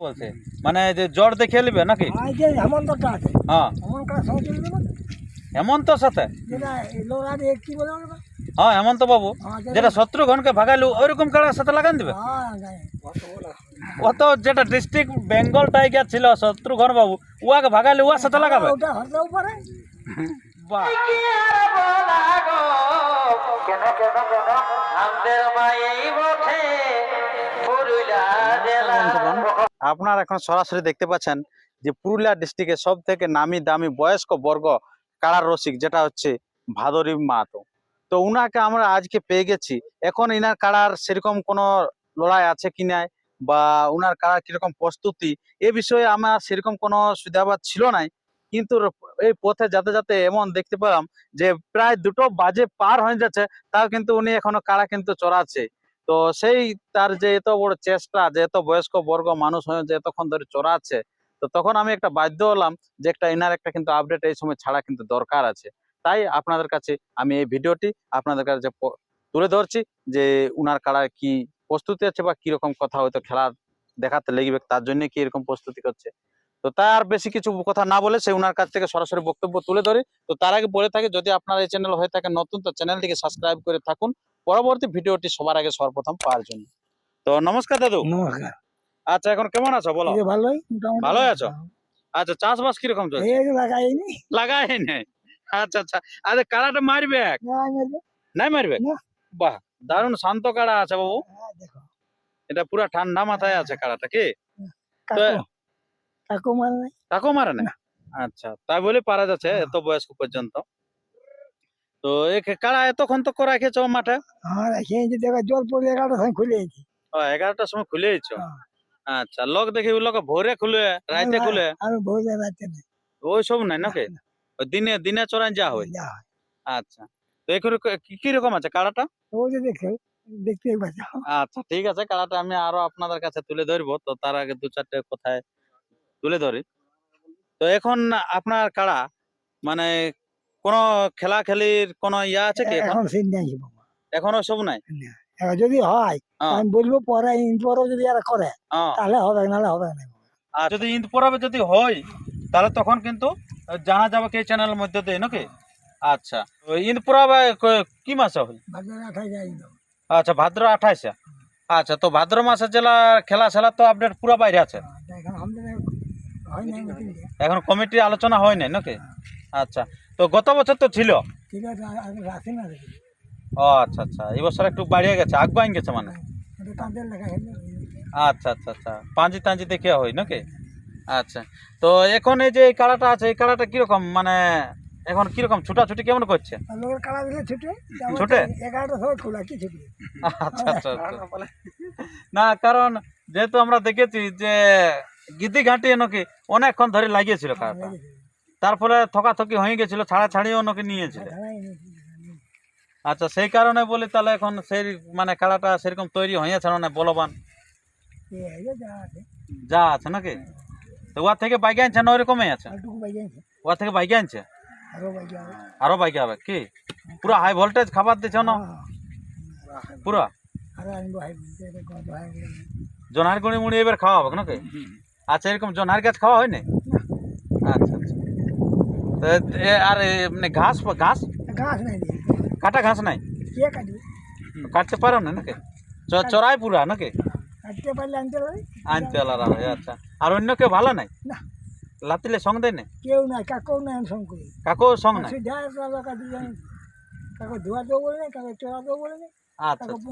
বলছে মানে যে জ্বর দেখিয়ে নিবে নাকি হেমন্তটা আছে হ্যাঁ হেমন্তর সাথে হ্যাঁ হেমন্ত বাবু হ্যাঁ, যেটা শত্রুঘ্নকে ভাগাইলু ওইরকম কাড়ার সাথে লাগান দিবে হ্যাঁ, জানি। ও তো যেটা ডিস্ট্রিক্ট বেঙ্গল টাইগার ছিল শত্রুঘ্ন বাবু উয়াকে ভাগাইলু উয়ার সাথে লাগাবে আপনারা এখন সরাসরি দেখতে পাচ্ছেন যে পুরুলিয়া ডিস্ট্রিক্টের সব থেকে নামি দামি বয়স্ক বর্গ কাড়ার রসিক, যেটা হচ্ছে ভাদরী মাহাতো। তো উনাকে আমরা আজকে পেয়ে গেছি। এখন ইনার কাড়ার সেরকম কোনো লড়াই আছে কি নাই? বা উনার কাড়ার কীরকম প্রস্তুতি? এ বিষয়ে আমার সেরকম কোনো সুবিধাবাদ ছিল নাই। কিন্তু এই পথে যাতে যাতে এমন দেখতে পেলাম যে প্রায় দুটো বাজে পার হয়ে যাচ্ছে, তাও কিন্তু উনি এখনও কাড়া কিন্তু চড়াচ্ছে। তো সেই তার যে এত বড় চেষ্টা, যে এত বয়স্ক বর্গ মানুষ হয়ে যে এতক্ষণ ধরে চড়াচ্ছে, তো তখন আমি একটা বাধ্য হলাম যে একটা ইনার একটা কিন্তু আপডেট এই সময় ছাড়া কিন্তু দরকার আছে। তাই আপনাদের কাছে আমি এই ভিডিওটি আপনাদের কাছে তুলে ধরছি যে উনার কাড়ার কি প্রস্তুতি আছে বা কীরকম কথা হয়তো খেলা দেখাতে লাগবে তার জন্য কি এরকম প্রস্তুতি করছে। তো তাই আর বেশি কিছু কথা না বলে সে উনার কাছ থেকে সরাসরি বক্তব্য তুলে ধরি। তো তার আগে বলে থাকে, যদি আপনার এই চ্যানেল হয়ে থাকে নতুন, তো চ্যানেলটিকে সাবস্ক্রাইব করে থাকুন। পরবর্তী ভিডিওটি সবার আগে সর্বপ্রথম পাওয়ার জন্য। তো নমস্কার দাদু। নমস্কার। আচ্ছা এখন কেমন আছো বলো? ভালোই ভালোই আছো? আচ্ছা চাষবাস কীরকম চলছে? লাগাইনি। লাগাই নাই? আচ্ছা আচ্ছা। আরে কাড়াটা মারবে নাই মারবে? বাহ দারুণ শান্ত কাড়া আছে বাবু। হ্যাঁ, এটা পুরা ঠান্ডা মাথায় আছে কাড়াটা কি? কাকু। মারে না। আচ্ছা তাই বলে পারা যাচ্ছে। এত বয়স্ক পর্যন্ত। তো এই কাড়া এতক্ষণ তো করে রেখেছো মাঠে? জল পড়ে এগারোটার সময় খুলে গেছি। ও এগারোটার সময় খুলে দিচ্ছ হ্যাঁ। আচ্ছা লোক দেখি লোক ভোরে খুলে রাইতে খুলে? আমি ভোরে রাতে নাই। ওই সব নাই নাকি? দিনে দিনে চড়াই যা হয়? আচ্ছা। তো এখন কি রকম আছে কাড়াটা? ওই যে দেখো দেখতে আচ্ছা ঠিক আছে কাড়াটা আমি আরও আপনাদের কাছে তুলে ধরবো। তো তার আগে দু চারটে কথায় তুলে ধরি। তো এখন আপনার কাড়া মানে কোন খেলা খেলির কোন ইয়া আছে কি এখন? সিন নাই বাবা। এখনও সব নাই? যদি হয় হ্যাঁ। আমি বলব পরে ইন পরেও যদি আর করে হ্যাঁ। তাহলে হবে নাহলে হবে না। আর যদি ঈদ পরাবে যদি হয় তাহলে তখন কিন্তু জানা যাবে কি চ্যানেলের মধ্যে দিয়ে নাকি? আচ্ছা। ঈদ পরাবে ক- কি মাসে হয় যাই আচ্ছা ভাদ্র আঠাইশে আচ্ছা তো ভাদ্র মাসে জেলা খেলা সেলা তো আপডেট পুরো বাইরে আছে? এখন আমাদের হয় নাই মিটিং এখন কমিটি আলোচনা হয় নাই নাকি? আচ্ছা। তো গত বছর তো ছিল। ঠিক আছে রাখি না দেখি ও আচ্ছা আচ্ছা। এবছর একটু বাড়িয়ে গেছে আগ বাইন গেছে মানে? হেলে আচ্ছা আচ্ছা আচ্ছা। পাঁজি টাঞ্জি দেখে হয় নাকি? আচ্ছা। তো এখন এই যে এই কাড়াটা আছে এই কাড়াটা কীরকম মানে এখন কীরকম ছুটাছুটি কেমন করছে? লোকের কালা দিলে ছুটে ছুটে? এগারোটা সময় খোলা কি ছুটি আচ্ছা আচ্ছা আচ্ছা। না কারণ যেহেতু আমরা দেখেছি যে গিদি ঘাটি নাকি অনেকক্ষণ ধরে লাগিয়েছিল কাড়াটা তার ফলে থকাথকি হয়ে গেছিল ছাড়া ছাড়িও নাকি নিয়েছিল আচ্ছা সেই কারণে বলি তাহলে এখন সেই মানে কাড়াটা সেরকম তৈরি হয়েছে না বলবান? যা আছে নাকি? তো থেকে বাইকে আনছে না ওইরকমই আছে? ওর থেকে বাইকে আনছে? আরও বাইকে হবে কি? পুরো হাই ভোল্টেজ খাবার দিচ্ছ না? পুরো? জোনার গুঁড়ি মুড়ি এবার খাওয়া হবে নাকি? আচ্ছা এরকম জোনার গাছ খাওয়া হয় না। আচ্ছা আচ্ছা। আর এমনি ঘাস ঘাস? ঘাস নাই কাটা ঘাস নাই? কে কাটবে? কাটতে পারো না নাকি? চ- চড়াই পুরা নাকি? কাটতে পারলে আনতে পারে আনতে আলাদা আচ্ছা। আর অন্য কেউ ভালো নাই? না। লাতিলে সঙ্গ দেয় না কেউ নাই কাকেও নাই সঙ্গ করি। কাকু সঙ্গ নাই? কাকে ধোয়া দেবো বলে না কাকে চড়া দেবো বলে না আচ্ছা আচ্ছা।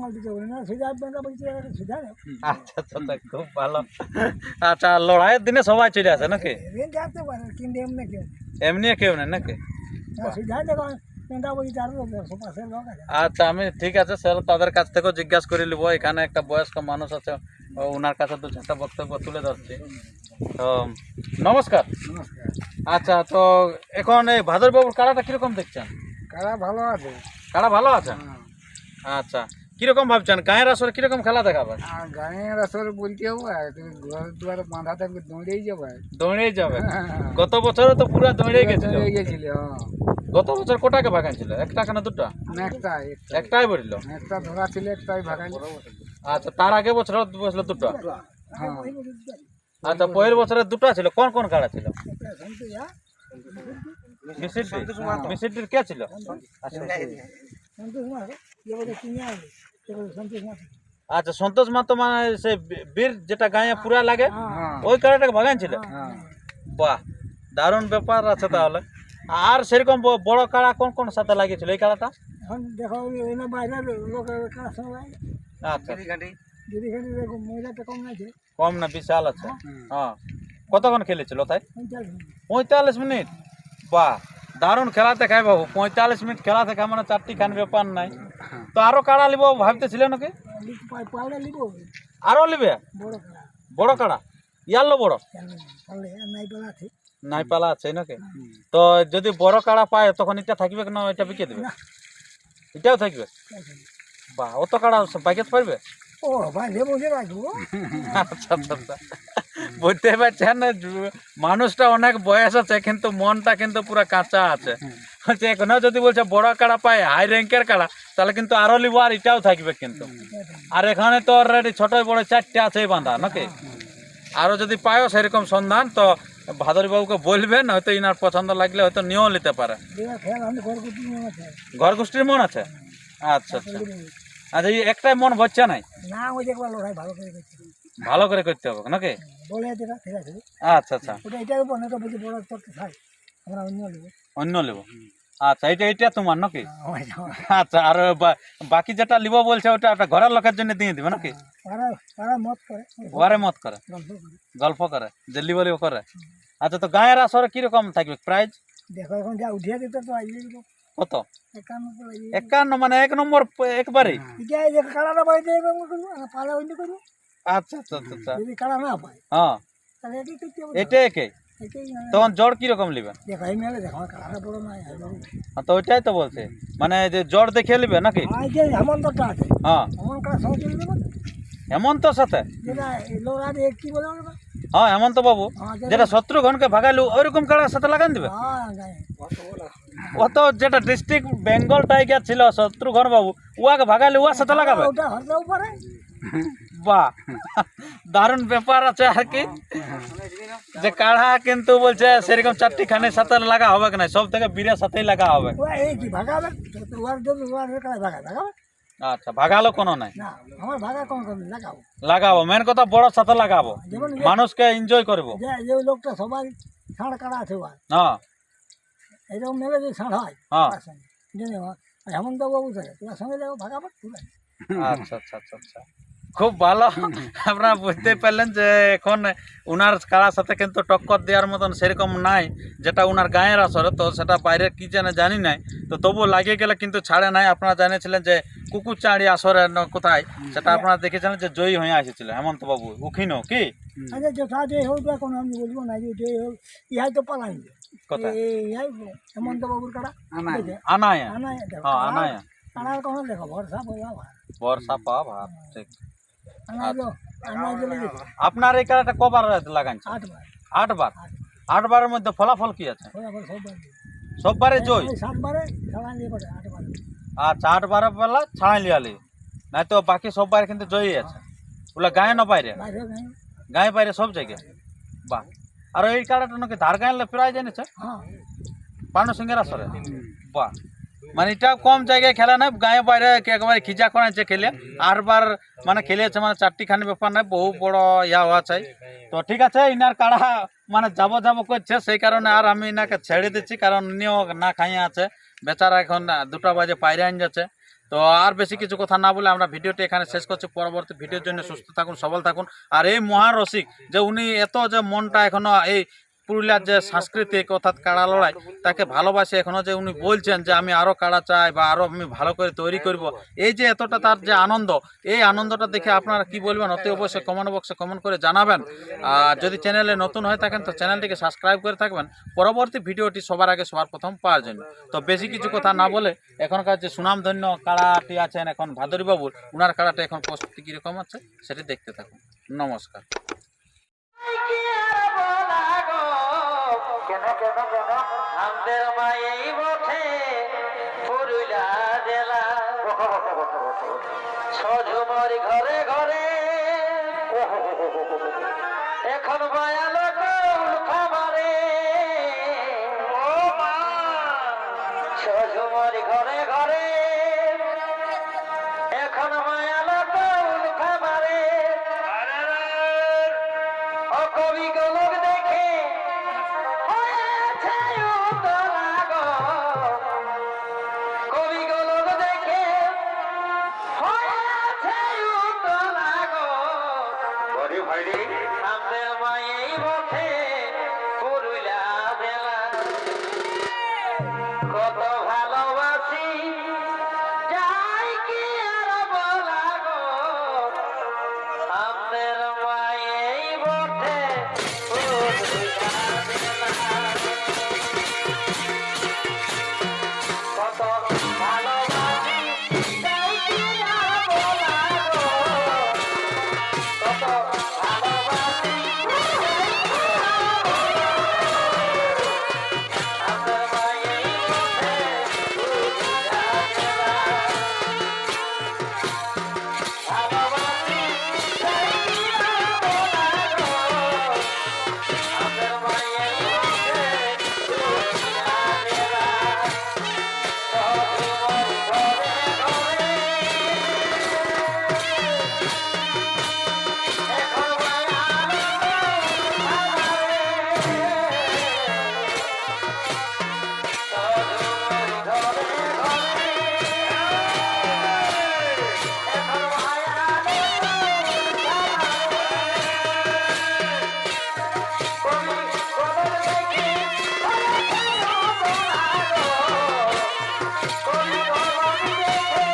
আচ্ছা আচ্ছা, খুব ভালো। আচ্ছা লড়াইয়ের দিনে সবাই চলে আসে নাকি? এমনি কেউ নেই। নাকি? আচ্ছা আমি ঠিক আছে স্যার তাদের কাছ থেকেও জিজ্ঞাসা করে নিবো। এখানে একটা বয়স্ক মানুষ আছে ওনার কাছে দু চারটা বক্তব্য তুলে ধরছি। তো নমস্কার। আচ্ছা তো এখন এই ভাদরবাবুর কাড়াটা কীরকম দেখছেন? কারা ভালো আছে। কাড়া ভালো আছে? আচ্ছা কীরকম ভাবছেন? গায়ের আসরে কীরকম খেলা দেখাবেন আর গানের আসরে বলতে হবে তুমি ঘর দুয়ারে বাঁধা থাকবে দৌড়েই যাবে। দৌড়েই যাবে? গত বছরও তো পুরো দৌড়ে গেছিল। দৌড়ে গেছিল গত বছর কোটাকে ভাগান ছিল একটা না দুটো? একটা একটাই বলল একটা ধরা ছিল একটাই ভাগাই আচ্ছা তার আগে বছর বসল দুটো? হ্যাঁ। আচ্ছা পরের বছরে দুটো ছিল? কোন কোন কাড়া ছিল? হ্যাঁ মিসিডির কে ছিল? আচ্ছা সন্তোষ মাতো মানে সে বীর যেটা গায়ে পুরা লাগে হ্যাঁ। ওই কাড়াটাকে ভাগান ছিল হ্যাঁ। বাহ দারুণ ব্যাপার আছে তাহলে। আর সেরকম বড় কাড়া কোন কোন সাথে লাগিয়েছিল এই কাড়াটা? এখন দেখো আচ্ছা। কম না বিশাল আছে। হ্যাঁ। কতক্ষণ খেলেছিল তাই? পঁয়তাল্লিশ মিনিট। বাহ দারুণ খেলা দেখায় বাবু। পঁয়তাল্লিশ মিনিট খেলা দেখা মানে চারটি খান ব্যাপার নাই। তো আরও কাড়া লিব ভাবতেছিল নাকি? আরও লিবে? বড় কাড়া। ইয়ারলো বড়? নাই পালা আছে নাকি? তো যদি বড় কাড়া পায় তখন এটা থাকবে না? এটা বিকে দেবে? এটাও থাকবে? বাহ অত কাড়া পাইকে পারবে? ও আচ্ছা আচ্ছা আচ্ছা। বুঝতে পারছেন? মানুষটা অনেক বয়স আছে কিন্তু মনটা কিন্তু পুরো কাঁচা আছে। হচ্ছে এখনও যদি বলছে বড় কাড়া পায় হাই র্যাঙ্কের কাড়া তাহলে কিন্তু আরও লিব আর এটাও থাকবে কিন্তু। আর এখানে তো অলরেডি ছোট বড় চারটে আছে বাঁধা নাকি? আরও যদি পায়ও সেরকম সন্ধান তো ভাদরী বাবুকে বলবেন হয়তো ইনার পছন্দ লাগলে হয়তো নিয়েও নিতে পারে। আমি ঘর গোষ্ঠীর মন আছে? আচ্ছা আচ্ছা। আচ্ছা এই একটাই মন ভরছে নাই? না ওই ভালো করে ভালো করে করতে হবে নাকি? বলে যেটা ঠিক আছে। আচ্ছা আচ্ছা। ওটা এটার উপর না তো বলছি বড় করতে চাই আমরা অন্য নেব। অন্য নেব? আচ্ছা এটা এটা তোমার নাকি? আচ্ছা আর বাকি যেটা লিব বলছে ওটা একটা ঘরের লোকের জন্য দিয়ে দিবে নাকি? তারা তারা মত করে। গল্প করে। যে লিব লিব করে। আচ্ছা তো গায়ের আসরে কীরকম থাকবে? প্রাইজ? দেখো এখন যা উঠিয়ে দিত তো কত? একান্ন মানে এক নম্বর একবারে এটা যে কালাটা বাড়িতে এরকম করব পালা অন্য করব। আচ্ছা আচ্ছা আচ্ছা আচ্ছা। যদি কালা না পায় হ্যাঁ। তাহলে এটাই করতে হবে এটা একে? তখন জড় কীরকম লিবে? দেখো মেলে দেখো আমার বড় নয় হ্যাঁ, তো ওইটাই তো বলছে। মানে যে জড় দেখে লিবে নাকি? হেমন্তটা আছে। হ্যাঁ। হেমন্ত সঙ্গে হেমন্ত সাথে? কি বলে? হ্যাঁ হেমন্ত বাবু। হ্যাঁ, যেটা শত্রুঘ্নকে ভাগাইলু ওইরকম কাড়ার সাথে লাগান দিবে? হ্যাঁ জানি। ও তো যেটা ডিস্ট্রিক্ট বেঙ্গল টাইগার ছিল শত্রুঘ্ন বাবু উয়াকে ভাগাইলে উয়ার সাথে লাগাবে? বাহ দারুণ ব্যাপার আছে আর কি। যে কাড়া কিন্তু বলছে সেরকম চারটি খানের সাথে লাগা হবে না সব থেকে বীরের সাথেই লাগা হবে। আচ্ছা ভাগালো কোনো নাই। লাগাবো লাগাবো মেন কথা বড় সাথে লাগাবো। মানুষকে এনজয় করব। লোকটা সবাই ষাঁড় কাটা আছে হ্যাঁ এরকম নেবে যে ষাঁড় হয় হ্যাঁ। তার সঙ্গে। জেনে থাকে তোমার সঙ্গে যাব ঠিক আচ্ছা আচ্ছা আচ্ছা আচ্ছা। খুব ভালো। আপনারা বুঝতে পারলেন যে এখন উনার কারার সাথে কিন্তু টক্কর দেওয়ার মতন সেরকম নাই যেটা উনার গায়ের আসরে তো সেটা বাইরে কি জানে জানি নাই। তো তবু লাগিয়ে গেলে কিন্তু ছাড়ে নাই। আপনারা জানিয়েছিলেন যে কুকুরচাঁড়ি আসরে ন- কোথায় সেটা আপনারা দেখেছিলেন যে জয়ী হয়ে আসেছিল হেমন্ত বাবু উখিনো কি? আচ্ছা যথা যে হোক এখন আমি বলব না যে যে হোক ইহাই তো পালাই ইহাই হেমন্ত বাবুর কাটা দেখে, আনায়া। দেখো, হ্যাঁ কাড়ার কোনো দেখো ভরসা বলা ভাই বর্ষা পা ভাত ঠিক। দেখো আপনার এই কারাটা কবার লাগাইছে আটবার। আটবার? আটবারের মধ্যে ফলাফল কি আছে? সববারে জয়? আচ্ছা আটবার বেলা ছাড়াই লিয়ালি নাই তো বাকি সববার কিন্তু জয়ী আছে। ওগুলা গায়ে না বাইরে? গায়ে বাইরে সব জায়গায়। বাহ। আর এই কাড়াটা নাকি ধার গায়ে প্রায় জেনেছে হ্যাঁ। পানু সিংহের আসরে বাহ। মানে এটা কম জায়গায় খেলা না গায়ে বাইরে একেবারে খিজা করাচ্ছে খেলে। আরবার মানে খেলেছে মানে চারটি খানি ব্যাপার নাই বহু বড় ইয়া হওয়া চাই। তো ঠিক আছে ইনার কাড়া মানে যাব যাব করছে সেই কারণে আর আমি ইনাকে ছেড়ে দিচ্ছি কারণ ইনিও না খাইয়ে আছে। বেচারা এখন দুটা বাজে পায়রে আন যাচ্ছে। তো আর বেশি কিছু কথা না বলে আমরা ভিডিওটি এখানে শেষ করছি। পরবর্তী ভিডিওর জন্য সুস্থ থাকুন, সবল থাকুন। আর এই মহারসিক যে উনি এত যে মনটা এখনও এই পুরুলিয়ার যে সাংস্কৃতিক অর্থাৎ কাড়া লড়াই, তাকে ভালোবাসে এখনও যে উনি বলছেন যে আমি আরও কাড়া চাই বা আরও আমি ভালো করে তৈরি করব। এই যে এতটা তার যে আনন্দ, এই আনন্দটা দেখে আপনারা কি বলবেন? অতি অবশ্যই কমেন্ট বক্সে কমেন্ট করে জানাবেন। আর যদি চ্যানেলে নতুন হয়ে থাকেন, তো চ্যানেলটিকে সাবস্ক্রাইব করে থাকবেন। পরবর্তী ভিডিওটি সবার আগে সবার প্রথম পাওয়ার জন্য। তো বেশি কিছু কথা না বলে, এখনকার যে সুনামধন্য কাড়াটি আছেন এখন ভাদরী বাবুর উনার কাড়াটা এখন প্রস্তুতি কীরকম আছে, সেটি দেখতে থাকুন। নমস্কার। আমাদের পুরুলা জেলা। ঘরে ঘরে। এখন মায়ালো কৌল খাবারে ও মা। শ্বশুর ঘরে Hare